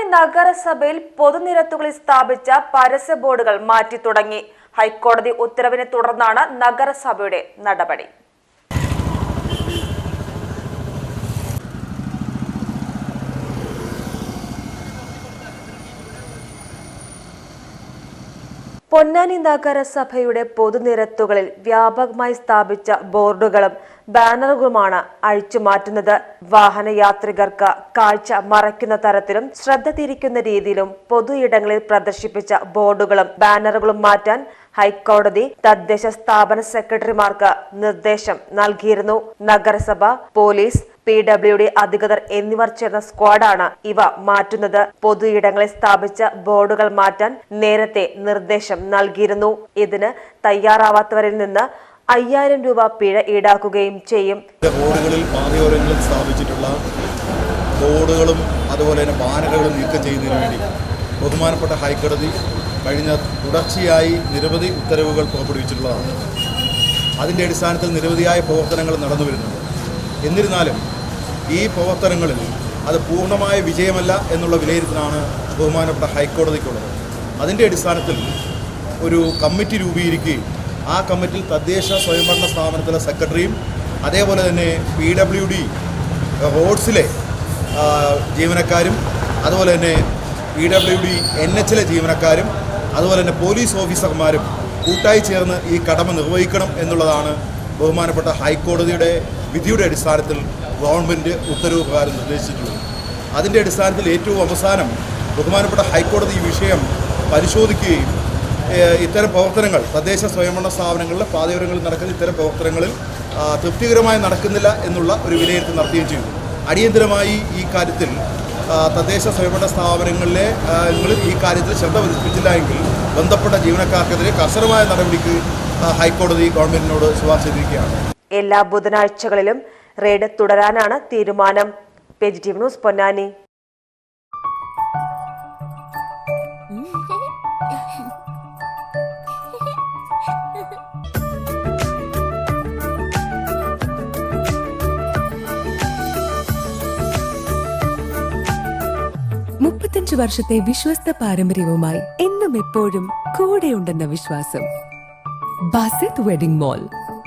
പൊന്നാനി നഗരസഭയിൽ പൊതുനിരത്തുകളിൽ സ്ഥാപിച്ച പരസ്യ ബോർഡുകൾ മാറ്റി തുടങ്ങി ഹൈക്കോടതി ഉത്തരവിനെ തുടർന്നാണ് നഗരസഭയുടെ നടപടി. പൊന്നാനി നഗരസഭയുടെ പൊതുനിരത്തുകളിൽ വ്യാപകമായി സ്ഥാപിച്ച ബോർഡുകളും ബാനറുകളുമാണ് അഴിച്ചുമാറ്റുന്നത്. വാഹനയാത്രികർക്ക് കാഴ്ച മറയ്ക്കുന്ന തരത്തിലും ശ്രദ്ധ തിരിക്കുന്ന രീതിയിലും പൊതു ഇടങ്ങളിൽ പ്രദർശിപ്പിച്ച ബോർഡുകളും ബാനറുകളും മാറ്റാൻ ഹൈക്കോടതി തദ്ദേശ സ്ഥാപന സെക്രട്ടറിമാർക്ക് നിർദ്ദേശം നൽകിയിരുന്നു. നഗരസഭ പോലീസ് പി ഡബ്ല്യു ഡി അധികൃതർ എന്നിവർ ചേർന്ന സ്ക്വാഡാണ് ഇവ മാറ്റുന്നത്. പൊതുയിടങ്ങളിൽ സ്ഥാപിച്ച ബോർഡുകൾ മാറ്റാൻ നേരത്തെ നിർദ്ദേശം നൽകിയിരുന്നു. ഇതിന് തയ്യാറാവാത്തവരിൽ നിന്ന് അയ്യായിരം രൂപ പിഴ ഈടാക്കുകയും ചെയ്യും. റോഡുകളിൽ പാതയോരങ്ങളിൽ സ്ഥാപിച്ചിട്ടുള്ള ബോർഡുകളും അതുപോലെ തന്നെ ബാനറുകളും നീക്കം ചെയ്യുന്നതിന് വേണ്ടി ബഹുമാനപ്പെട്ട ഹൈക്കോടതി കഴിഞ്ഞ തുടർച്ചയായി നിരവധി ഉത്തരവുകൾ പുറപ്പെടുവിച്ചിട്ടുള്ളതാണ്. അതിന്റെ അടിസ്ഥാനത്തിൽ നിരവധിയായ പ്രവർത്തനങ്ങൾ നടന്നു വരുന്നുണ്ട് എന്നിരുന്നാലും ഈ പ്രവർത്തനങ്ങളിൽ അത് പൂർണമായ വിജയമല്ല എന്നുള്ള വിലയിരുത്തലാണ് ബഹുമാനപ്പെട്ട ഹൈക്കോടതിക്കുള്ളത്. അതിന്റെ അടിസ്ഥാനത്തിൽ ഒരു കമ്മിറ്റി രൂപീകരിക്കുകയും ആ കമ്മിറ്റിയിൽ തദ്ദേശ സ്വയംഭരണ സ്ഥാപനത്തിലെ സെക്രട്ടറിയും അതേപോലെ തന്നെ പി ഡബ്ല്യു ഡി റോഡ്സിലെ ജീവനക്കാരും അതുപോലെ തന്നെ പി ഡബ്ല്യു ഡി എൻ എച്ചിലെ ജീവനക്കാരും അതുപോലെ തന്നെ പോലീസ് ഓഫീസർമാരും കൂട്ടായി ചേർന്ന് ഈ കടമ നിർവഹിക്കണം എന്നുള്ളതാണ് ബഹുമാനപ്പെട്ട ഹൈക്കോടതിയുടെ വിധിയുടെ അടിസ്ഥാനത്തിൽ ഗവൺമെന്റ് ഉത്തരവ് പ്രകാരം നിർദ്ദേശിച്ചിട്ടുള്ളത് അതിന്റെ അടിസ്ഥാനത്തിൽ ഏറ്റവും അവസാനം ബഹുമാനപ്പെട്ട ഹൈക്കോടതി ഈ വിഷയം പരിശോധിക്കുകയും ഇത്തരം പ്രവർത്തനങ്ങൾ തദ്ദേശ സ്വയംഭരണ സ്ഥാപനങ്ങളിലെ പാതയോരങ്ങളിൽ നടക്കുന്ന ഇത്തരം പ്രവർത്തനങ്ങളിൽ തൃപ്തികരമായി നടക്കുന്നില്ല എന്നുള്ള ഒരു വിലയിരുത്തൽ നടത്തുകയും ചെയ്തു. അടിയന്തരമായി ഈ കാര്യത്തിൽ തദ്ദേശ സ്വയംഭരണ സ്ഥാപനങ്ങളിലെ ഈ കാര്യത്തിൽ ശ്രദ്ധ പതിപ്പിച്ചില്ല എങ്കിൽ ബന്ധപ്പെട്ട ജീവനക്കാർക്കെതിരെ കർശനമായ നടപടിക്ക് ഹൈക്കോടതി ഗവൺമെന്റിനോട് ശുപാർശ ചെയ്തിരിക്കുകയാണ്. എല്ലാ ബുധനാഴ്ചകളിലും റെയ്ഡ് തുടരാനാണ് തീരുമാനം. Page T V news Ponnani. മുപ്പത്തഞ്ച് വർഷത്തെ വിശ്വസ്ത പാരമ്പര്യവുമായി എന്നും എപ്പോഴും കൂടെയുണ്ടെന്ന വിശ്വാസം. Basith wedding mall.